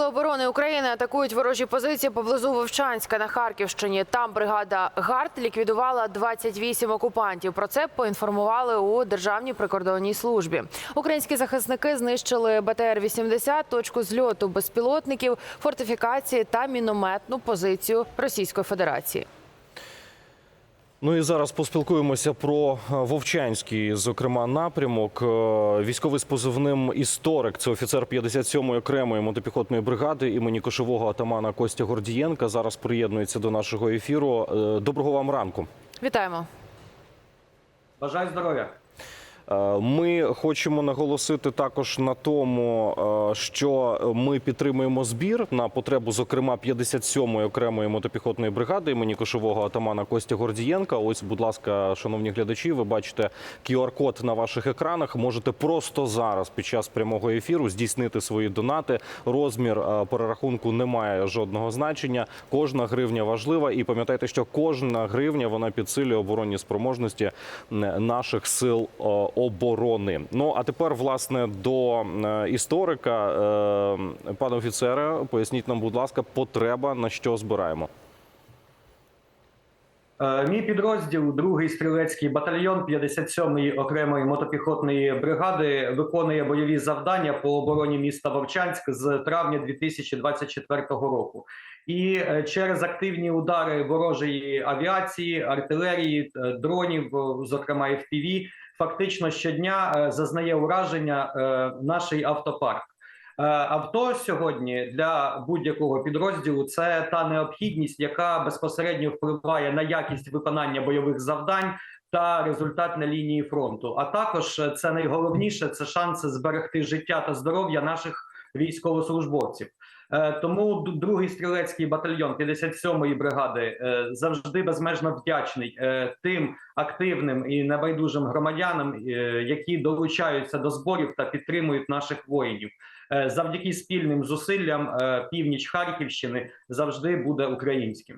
Сили оборони України атакують ворожі позиції поблизу Вовчанська на Харківщині. Там бригада ГАРД ліквідувала 28 окупантів. Про це поінформували у Державній прикордонній службі. Українські захисники знищили БТР-80, точку зльоту безпілотників, фортифікації та мінометну позицію Російської Федерації. Ну і зараз поспілкуємося про е, Вовчанський, зокрема, напрямок. Е, Військовий з позивним історик. Це офіцер 57-ї окремої мотопіхотної бригади імені кошового атамана Костя Гордієнка. Зараз приєднується до нашого ефіру. Е, Доброго вам ранку. Вітаємо. Бажаю здоров'я. Е, Ми хочемо наголосити також на тому, е, що ми підтримуємо збір на потребу, зокрема 57-ї окремої мотопіхотної бригади імені кошового атамана Костя Гордієнка. Ось, будь ласка, шановні глядачі, ви бачите QR-код на ваших екранах. Можете просто зараз під час прямого ефіру здійснити свої донати. Розмір е, перерахунку не має жодного значення. Кожна гривня важлива, і пам'ятайте, що кожна гривня вона підсилює оборонні спроможності наших сил оборони. Ну а тепер, власне, до е, історика, Е, пане офіцере, поясніть нам, будь ласка, потреба на що збираємо. Е, Мій підрозділ, другий стрілецький батальйон 57-ї окремої мотопіхотної бригади, виконує бойові завдання по обороні міста Вовчанськ з травня 2024 року. І через активні удари ворожої авіації, артилерії, дронів, зокрема FPV, фактично щодня е, зазнає ураження е, наш автопарк. Е, Авто сьогодні для будь-якого підрозділу це та необхідність, яка безпосередньо впливає на якість виконання бойових завдань та результат на лінії фронту. А також це найголовніше це шанси зберегти життя та здоров'я наших військовослужбовців. Е, Тому другий стрілецький батальйон 57-ї бригади е, завжди безмежно вдячний е, тим активним і небайдужим громадянам, які долучаються до зборів та підтримують наших воїнів. Завдяки спільним зусиллям північ Харківщини завжди буде українським.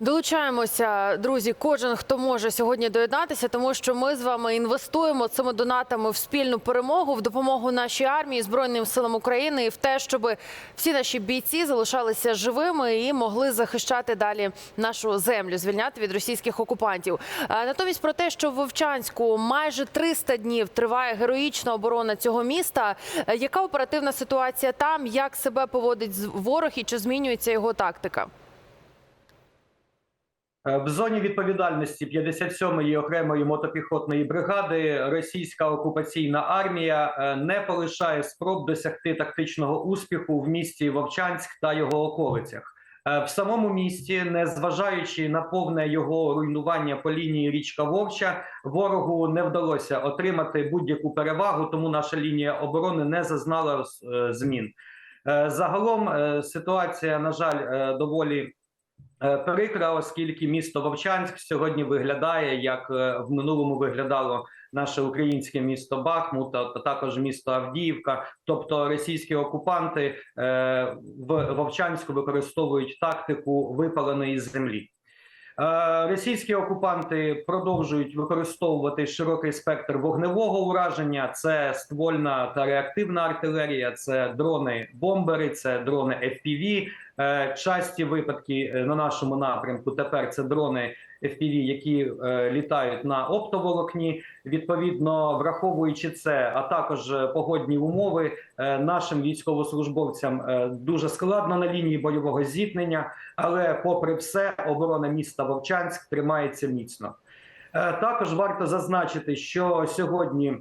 Долучаємося, друзі. Кожен хто може сьогодні доєднатися, тому що ми з вами інвестуємо цими донатами в спільну перемогу, в допомогу нашій армії, збройним силам України і в те, щоб всі наші бійці залишалися живими і могли захищати далі нашу землю, звільняти від російських окупантів. Е, Натомість про те, що в Вовчанську майже 300 днів триває героїчна оборона цього міста. Е, Яка оперативна ситуація там? Як себе поводить ворог і чи змінюється його тактика? Е, В зоні відповідальності 57-ї окремої мотопіхотної бригади російська окупаційна армія е, не полишає спроб досягти тактичного успіху в місті Вовчанськ та його околицях. Е, В самому місті, незважаючи на повне його руйнування по лінії річка Вовча, ворогу не вдалося отримати будь-яку перевагу, тому наша лінія оборони не зазнала змін. Загалом ситуація, на жаль, доволі Прикра, оскільки місто Вовчанськ сьогодні виглядає як е, в минулому виглядало наше українське місто Бахмут, а також місто Авдіївка. Тобто російські окупанти е, в Вовчанську використовують тактику випаленої землі. Е, Російські окупанти продовжують використовувати широкий спектр вогневого ураження. Це ствольна та реактивна артилерія, це дрони бомбери, це дрони FPV. Е, Часті випадки е, на нашому напрямку тепер це дрони FPV, які е, літають на оптоволокні. Відповідно, враховуючи це, а також погодні умови, нашим військовослужбовцям дуже складно на лінії бойового зіткнення, але, попри все, оборона міста Вовчанськ тримається міцно. Також варто зазначити, що сьогодні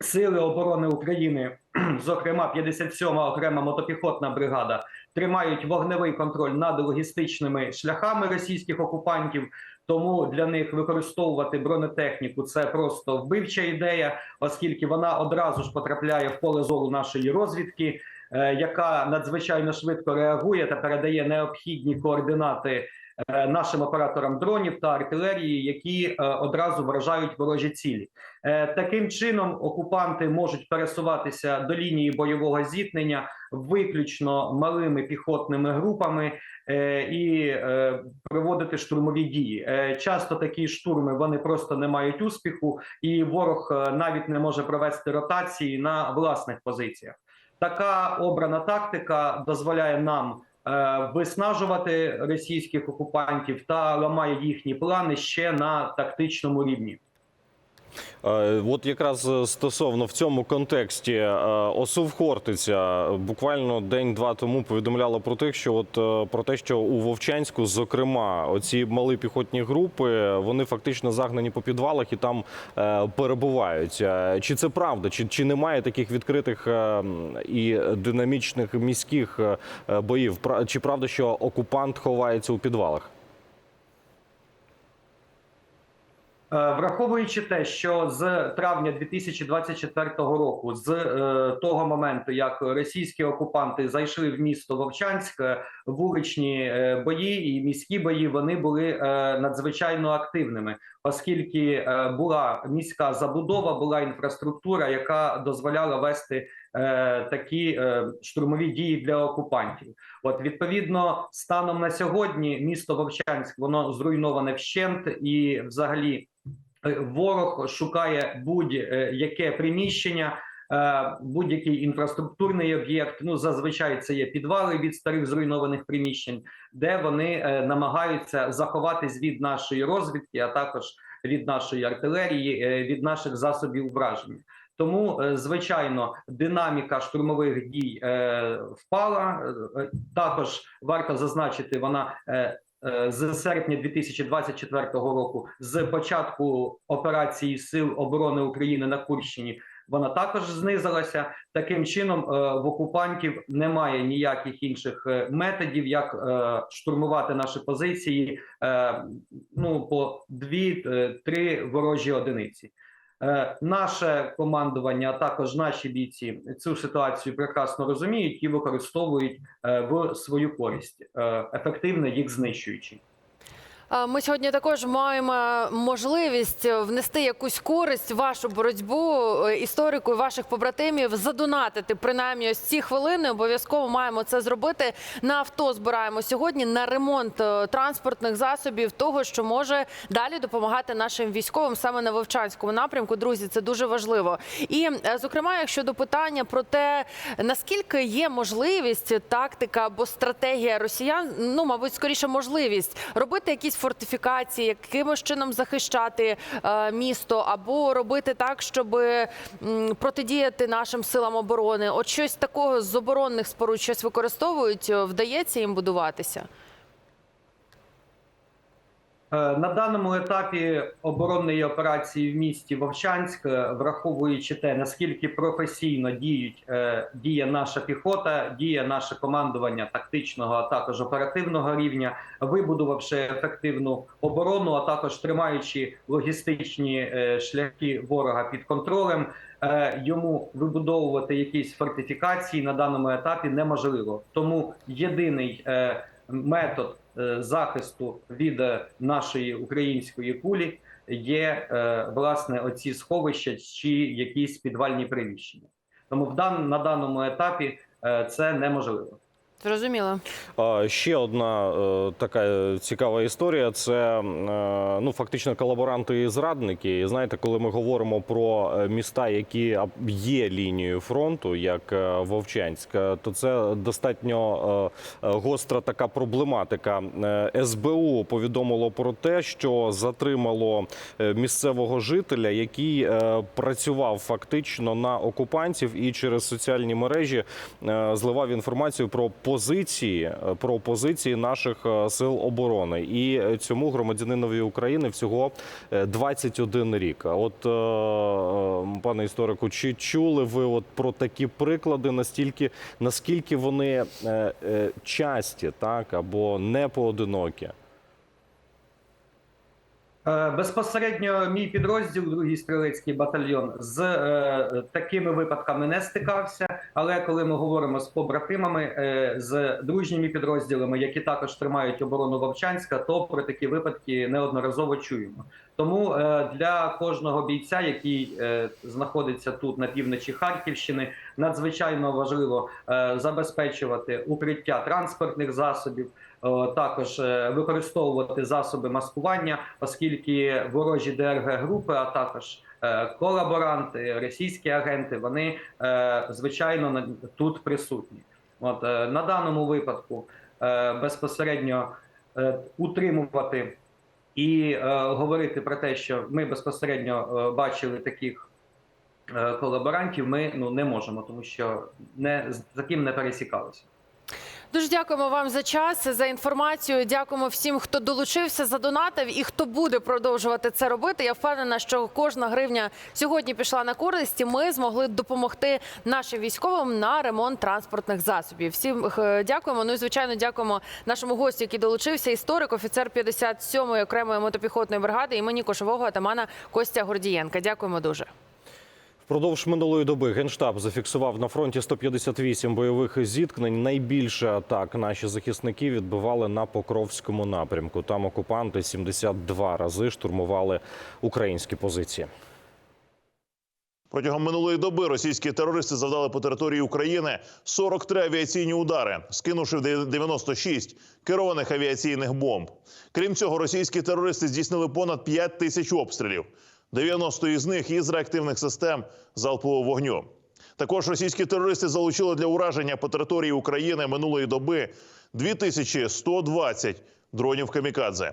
сили оборони України, зокрема 57-ма окрема мотопіхотна бригада, тримають вогневий контроль над логістичними шляхами російських окупантів. Тому для них використовувати бронетехніку це просто вбивча ідея, оскільки вона одразу ж потрапляє в поле зору нашої розвідки, е, яка надзвичайно швидко реагує та передає необхідні координати нашим операторам дронів та артилерії, які е, одразу вражають ворожі цілі. Е, Таким чином окупанти можуть пересуватися до лінії бойового зіткнення виключно малими піхотними групами е, і е, проводити штурмові дії. Е, Часто такі штурми вони просто не мають успіху, і ворог е, навіть не може провести ротації на власних позиціях. така обрана тактика дозволяє нам е, виснажувати російських окупантів та ламає їхні плани ще на тактичному рівні. Е, От якраз е, стосовно в цьому контексті е, ОСУВ Хортиця буквально день-два тому повідомляла про те, що от про те, що у Вовчанську, зокрема, оці малі піхотні групи, вони фактично загнані по підвалах і там перебувають. Чи це правда? Чи, чи немає таких відкритих і динамічних міських боїв? Чи правда, що окупант ховається у підвалах? Е, Враховуючи те, що з травня 2024 року, з е, того моменту, як російські окупанти зайшли в місто Вовчанськ, е, вуличні е, бої і міські бої вони були е, надзвичайно активними, оскільки е, була міська забудова, була інфраструктура, яка дозволяла вести е, такі е, штурмові дії для окупантів. От відповідно, станом на сьогодні місто Вовчанськ воно зруйноване вщент, і взагалі е, ворог шукає будь-яке приміщення. е, Будь-який інфраструктурний об'єкт, ну зазвичай це є підвали від старих зруйнованих приміщень, де вони е, намагаються заховатись від нашої розвідки, а також від нашої артилерії, е, від наших засобів враження. Тому, е, звичайно, динаміка штурмових дій е, впала. Е, Також варто зазначити, вона е, е, з серпня 2024 року, з початку операції Сил оборони України на Курщині, вона також знизилася. Таким чином, е, в окупантів немає ніяких інших е, методів, як е, штурмувати наші позиції. е, Ну по дві-три ворожі одиниці. Е, Наше командування, а також наші бійці цю ситуацію прекрасно розуміють і використовують е, в свою користь, е, ефективно їх знищуючи. Ми сьогодні також маємо можливість внести якусь користь в вашу боротьбу е, історику ваших побратимів, задонатити принаймні ось ці хвилини. Обов'язково маємо це зробити. На авто збираємо сьогодні на ремонт е, транспортних засобів, того, що може далі допомагати нашим військовим саме на Вовчанському напрямку. Друзі, це дуже важливо. І е, зокрема, якщо до питання про те, наскільки є можливість, тактика або стратегія росіян, ну мабуть, скоріше можливість робити якісь фортифікації, якимось чином захищати е, місто, або робити так, щоб протидіяти нашим силам оборони. От щось такого з оборонних споруд щось використовують, е, вдається їм будуватися. Е, На даному етапі оборонної операції в місті Вовчанськ, е, враховуючи те, наскільки професійно діють е, діє наша піхота, діє наше командування тактичного, а також оперативного рівня, вибудувавши ефективну оборону, а також тримаючи логістичні шляхи ворога під контролем. Йому вибудовувати якісь фортифікації на даному етапі неможливо. Тому єдиний метод захисту від е, нашої української кулі є е, власне оці сховища чи якісь підвальні приміщення. Тому в дан, на даному етапі е, це неможливо. Зрозуміло. Ще одна е, така цікава історія: це е, ну фактично колаборанти і зрадники. І знаєте, коли ми говоримо про е, міста, які є лінією фронту, як Вовчанськ, то це достатньо гостра така проблематика. СБУ повідомило про те, що затримало місцевого жителя, який працював фактично на окупантів і через соціальні мережі зливав інформацію про позиції е, про позиції наших е, сил оборони. І е, цьому громадянинові України всього е, 21 рік. От, е, е, пане історику, чи чули ви от про такі приклади, настільки наскільки вони е, е, часті, так або не поодинокі? Е, Безпосередньо мій підрозділ, другий стрілецький батальйон, з е, такими випадками не стикався. Але коли ми говоримо з побратимами, е, з дружніми підрозділами, які також тримають оборону Вовчанська, то про такі випадки неодноразово чуємо. Тому е, для кожного бійця, який е, знаходиться тут на півночі Харківщини, надзвичайно важливо е, забезпечувати укриття транспортних засобів. О, також е, використовувати засоби маскування, оскільки ворожі ДРГ групи, а також е, колаборанти, російські агенти, вони е, звичайно тут присутні. От е, на даному випадку е, безпосередньо е, утримувати і е, говорити про те, що ми безпосередньо е, бачили таких е, колаборантів, ми ну не можемо, тому що не з таким не пересікалися. Дуже дякуємо вам за час, за інформацію. Дякуємо всім, хто долучився, задонатив і хто буде продовжувати це робити. Я впевнена, що кожна гривня сьогодні пішла на користь. і Ми змогли допомогти нашим військовим на ремонт транспортних засобів. Всім е, дякуємо. Ну і звичайно, дякуємо нашому гостю, який долучився. Історик, офіцер 57-ї окремої мотопіхотної бригади імені кошового атамана Костя Гордієнка. Дякуємо дуже. Впродовж минулої доби генштаб зафіксував на фронті 158 бойових зіткнень. Найбільше атак наші захисники відбивали на Покровському напрямку. Там окупанти 72 рази штурмували українські позиції. Протягом минулої доби російські терористи завдали по території України 43 авіаційні удари, скинувши в 96 керованих авіаційних бомб. Крім цього, російські терористи здійснили понад 5 тисяч обстрілів, 90 із них із реактивних систем залпового вогню. Також російські терористи залучили для ураження по території України минулої доби 2120 дронів камікадзе.